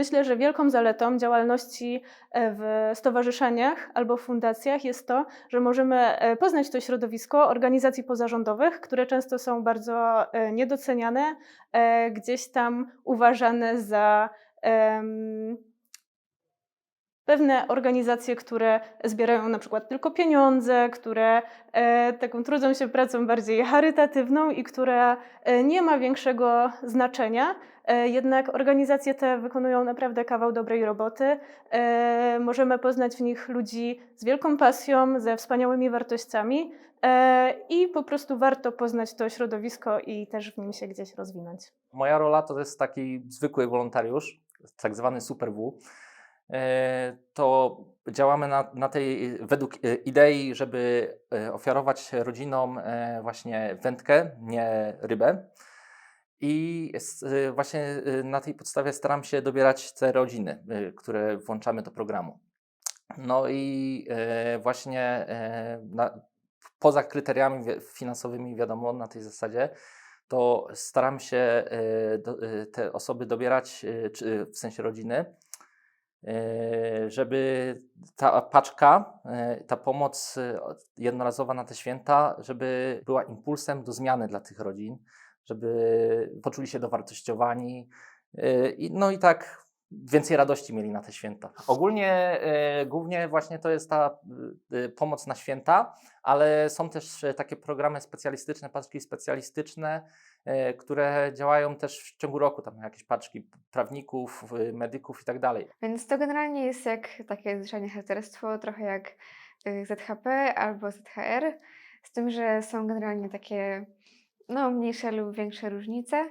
Myślę, że wielką zaletą działalności e, w stowarzyszeniach albo fundacjach jest to, że możemy e, poznać to środowisko organizacji pozarządowych, które często są bardzo e, niedoceniane, gdzieś tam uważane za pewne organizacje, które zbierają na przykład tylko pieniądze, które e, taką trudzą się pracą bardziej charytatywną i która e, nie ma większego znaczenia. E, jednak organizacje te wykonują naprawdę kawał dobrej roboty. E, możemy poznać w nich ludzi z wielką pasją, ze wspaniałymi wartościami e, i po prostu warto poznać to środowisko i też w nim się gdzieś rozwinąć. Moja rola to jest taki zwykły wolontariusz, tak zwany Super W. E, To działamy na, na tej, według e, idei, żeby e, ofiarować rodzinom właśnie wędkę, nie rybę. I właśnie na tej podstawie staram się dobierać te rodziny, które włączamy do programu. No i właśnie na, poza kryteriami finansowymi, wiadomo, na tej zasadzie, to staram się te osoby dobierać, w sensie rodziny, żeby ta paczka, e, ta pomoc e, jednorazowa na te święta, żeby była impulsem do zmiany dla tych rodzin, żeby poczuli się dowartościowani. e, No i tak więcej radości mieli na te święta. Ogólnie e, głównie właśnie to jest ta e, pomoc na święta, ale są też e, takie programy specjalistyczne, paczki specjalistyczne, e, które działają też w ciągu roku, tam jakieś paczki prawników, medyków i tak dalej. Więc to generalnie jest jak takie zwyczajne harcerstwo, trochę jak ZHP albo ZHR, z tym, że są generalnie takie no, mniejsze lub większe różnice.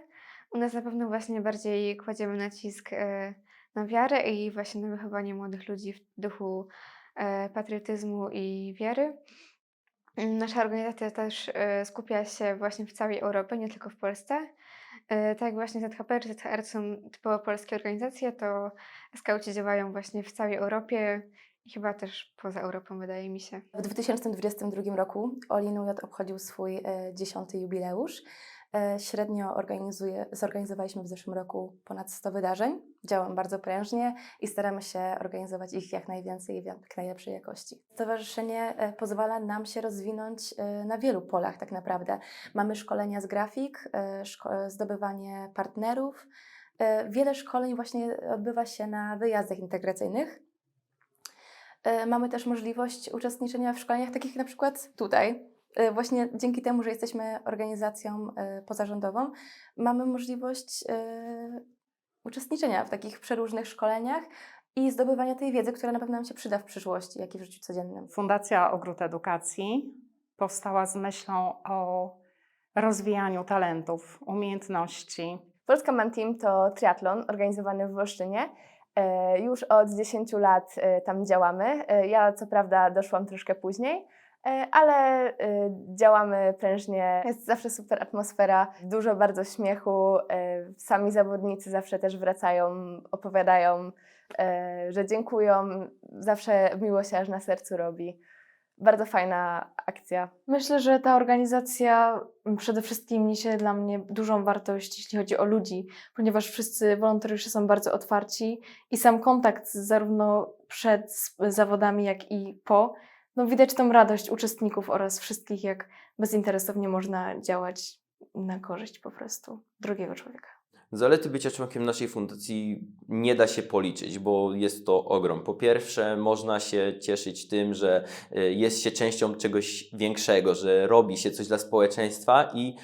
U nas na pewno właśnie bardziej kładziemy nacisk e, na wiarę i właśnie na wychowanie młodych ludzi w duchu e, patriotyzmu i wiary. Nasza organizacja też e, skupia się właśnie w całej Europie, nie tylko w Polsce. E, Tak jak właśnie ZHP czy ZHR są typowo polskie organizacje, to skauci działają właśnie w całej Europie i chyba też poza Europą, wydaje mi się. W 2022 roku Olinujot obchodził swój dziesiąty jubileusz. E, Średnio zorganizowaliśmy w zeszłym roku ponad 100 wydarzeń. Działamy bardzo prężnie i staramy się organizować ich jak najwięcej i w jak najlepszej jakości. Stowarzyszenie e, pozwala nam się rozwinąć e, na wielu polach tak naprawdę. Mamy szkolenia z grafik, zdobywanie partnerów. Wiele szkoleń właśnie odbywa się na wyjazdach integracyjnych. Mamy też możliwość uczestniczenia w szkoleniach takich na przykład tutaj. E, Właśnie dzięki temu, że jesteśmy organizacją e, pozarządową, mamy możliwość e, uczestniczenia w takich przeróżnych szkoleniach i zdobywania tej wiedzy, która na pewno nam się przyda w przyszłości, jak i w życiu codziennym. Fundacja Ogród Edukacji powstała z myślą o rozwijaniu talentów, umiejętności. Polska Man Team to triatlon organizowany w Wolsztynie. Już od 10 lat tam działamy. Ja co prawda doszłam troszkę później, ale e, działamy prężnie. Jest zawsze super atmosfera, dużo bardzo śmiechu. e, Sami zawodnicy zawsze też wracają, opowiadają, e, że dziękują. Zawsze miło się aż na sercu robi. Bardzo fajna akcja. Myślę, że ta organizacja przede wszystkim niesie dla mnie dużą wartość, jeśli chodzi o ludzi, ponieważ wszyscy wolontariusze są bardzo otwarci i sam kontakt zarówno przed zawodami, jak i po, no widać tą radość uczestników oraz wszystkich, jak bezinteresownie można działać na korzyść po prostu drugiego człowieka. Zalety bycia członkiem naszej fundacji nie da się policzyć, bo jest to ogrom. Po pierwsze, można się cieszyć tym, że y, jest się częścią czegoś większego, że robi się coś dla społeczeństwa i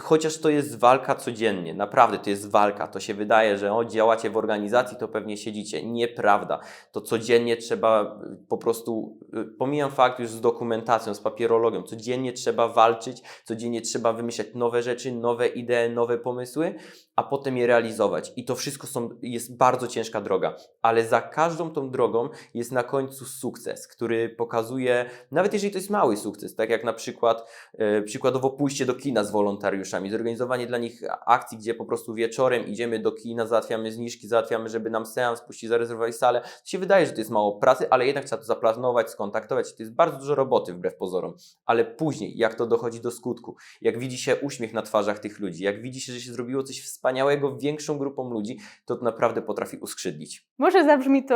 chociaż to jest walka codziennie, naprawdę to jest walka, to się wydaje, że o, działacie w organizacji, to pewnie siedzicie. Nieprawda. To codziennie trzeba y, po prostu, y, pomijam fakt już z dokumentacją, z papierologią, codziennie trzeba walczyć, codziennie trzeba wymyślać nowe rzeczy, nowe idee, nowe pomysły, a potem je realizować. I to wszystko są, jest bardzo ciężka droga, ale za każdą tą drogą jest na końcu sukces, który pokazuje, nawet jeżeli to jest mały sukces, tak jak na przykład, e, przykładowo pójście do kina z wolontariuszami, wolontariuszami, zorganizowanie dla nich akcji, gdzie po prostu wieczorem idziemy do kina, załatwiamy zniżki, załatwiamy, żeby nam seans puścić, zarezerwowali salę. To się wydaje, że to jest mało pracy, ale jednak trzeba to zaplanować, skontaktować. To jest bardzo dużo roboty wbrew pozorom. Ale później, jak to dochodzi do skutku, jak widzi się uśmiech na twarzach tych ludzi, jak widzi się, że się zrobiło coś wspaniałego większą grupą ludzi, to to naprawdę potrafi uskrzydlić. Może zabrzmi to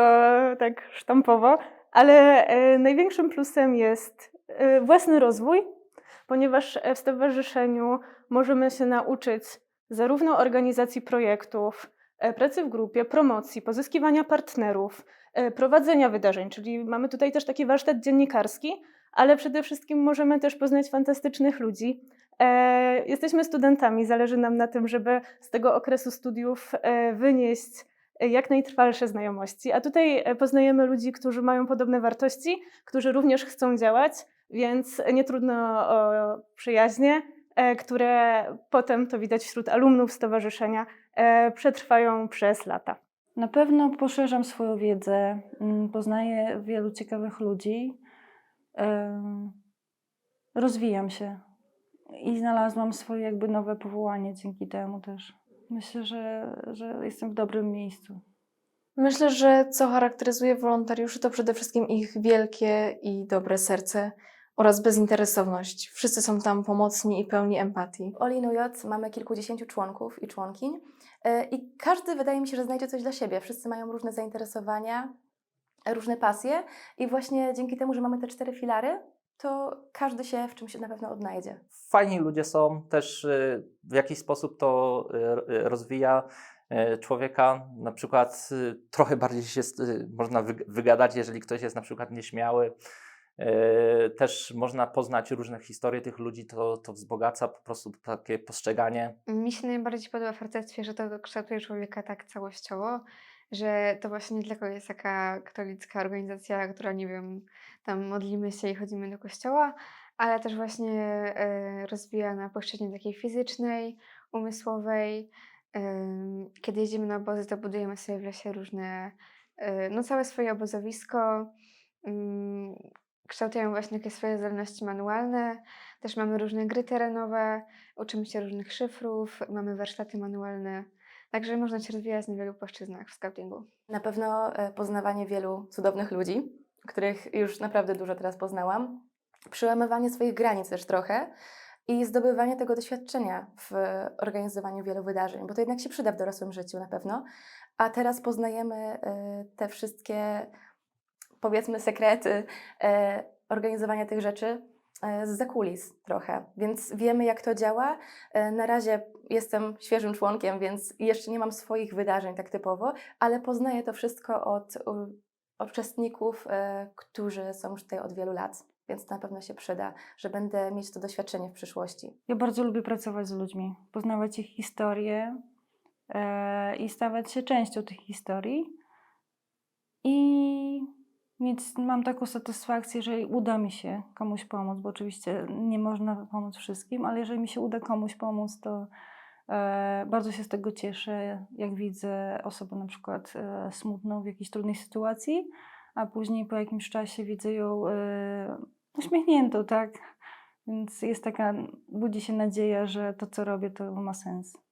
tak sztampowo, ale e, największym plusem jest e, własny rozwój, ponieważ e, w stowarzyszeniu możemy się nauczyć zarówno organizacji projektów, e, pracy w grupie, promocji, pozyskiwania partnerów, e, prowadzenia wydarzeń, czyli mamy tutaj też taki warsztat dziennikarski, ale przede wszystkim możemy też poznać fantastycznych ludzi. E, Jesteśmy studentami, zależy nam na tym, żeby z tego okresu studiów wynieść jak najtrwalsze znajomości. A tutaj poznajemy ludzi, którzy mają podobne wartości, którzy również chcą działać, więc nie trudno o przyjaźnie, które potem, to widać wśród alumnów stowarzyszenia, e, przetrwają przez lata. Na pewno poszerzam swoją wiedzę, mm, poznaję wielu ciekawych ludzi, em, rozwijam się i znalazłam swoje jakby nowe powołanie dzięki temu też. Myślę, że, że jestem w dobrym miejscu. Myślę, że co charakteryzuje wolontariuszy, to przede wszystkim ich wielkie i dobre serce oraz bezinteresowność. Wszyscy są tam pomocni i pełni empatii. W Olinuj mamy kilkudziesięciu członków i członkiń e, i każdy wydaje mi się, że znajdzie coś dla siebie. Wszyscy mają różne zainteresowania, różne pasje i właśnie dzięki temu, że mamy te cztery filary, to każdy się w czymś na pewno odnajdzie. Fajni ludzie są, też y, w jakiś sposób to y, rozwija człowieka. Na przykład trochę bardziej się można wyg- wygadać, jeżeli ktoś jest na przykład nieśmiały. Y, Też można poznać różne historie tych ludzi, to, to wzbogaca po prostu takie postrzeganie. Mi się najbardziej podoba w harcerstwie, że to kształtuje człowieka tak całościowo, że to właśnie nie tylko jest taka katolicka organizacja, która, nie wiem, tam modlimy się i chodzimy do kościoła, ale też właśnie e, rozwija na płaszczyźnie takiej fizycznej, umysłowej. Em, Kiedy jedziemy na obozy, to budujemy sobie w lesie różne, e, no całe swoje obozowisko. Kształtują właśnie takie swoje zdolności manualne. Też mamy różne gry terenowe, uczymy się różnych szyfrów, mamy warsztaty manualne. Także można się rozwijać na wielu płaszczyznach w scoutingu. Na pewno e, poznawanie wielu cudownych ludzi, których już naprawdę dużo teraz poznałam. Przełamywanie swoich granic też trochę i zdobywanie tego doświadczenia w organizowaniu wielu wydarzeń, bo to jednak się przyda w dorosłym życiu na pewno. A teraz poznajemy e, te wszystkie, powiedzmy, sekrety e, organizowania tych rzeczy e, z zakulis trochę, więc wiemy jak to działa. E, Na razie jestem świeżym członkiem, więc jeszcze nie mam swoich wydarzeń tak typowo, ale poznaję to wszystko od uczestników, którzy są już tutaj od wielu lat, więc na pewno się przyda, że będę mieć to doświadczenie w przyszłości. Ja bardzo lubię pracować z ludźmi, poznawać ich historie e, i stawać się częścią tych historii. I mieć, mam taką satysfakcję, że uda mi się komuś pomóc, bo oczywiście nie można pomóc wszystkim, ale jeżeli mi się uda komuś pomóc, to e, bardzo się z tego cieszę, jak widzę osobę na przykład e, smutną w jakiejś trudnej sytuacji, a później po jakimś czasie widzę ją e, uśmiechniętą, tak? Więc jest taka, budzi się nadzieja, że to, co robię, to ma sens.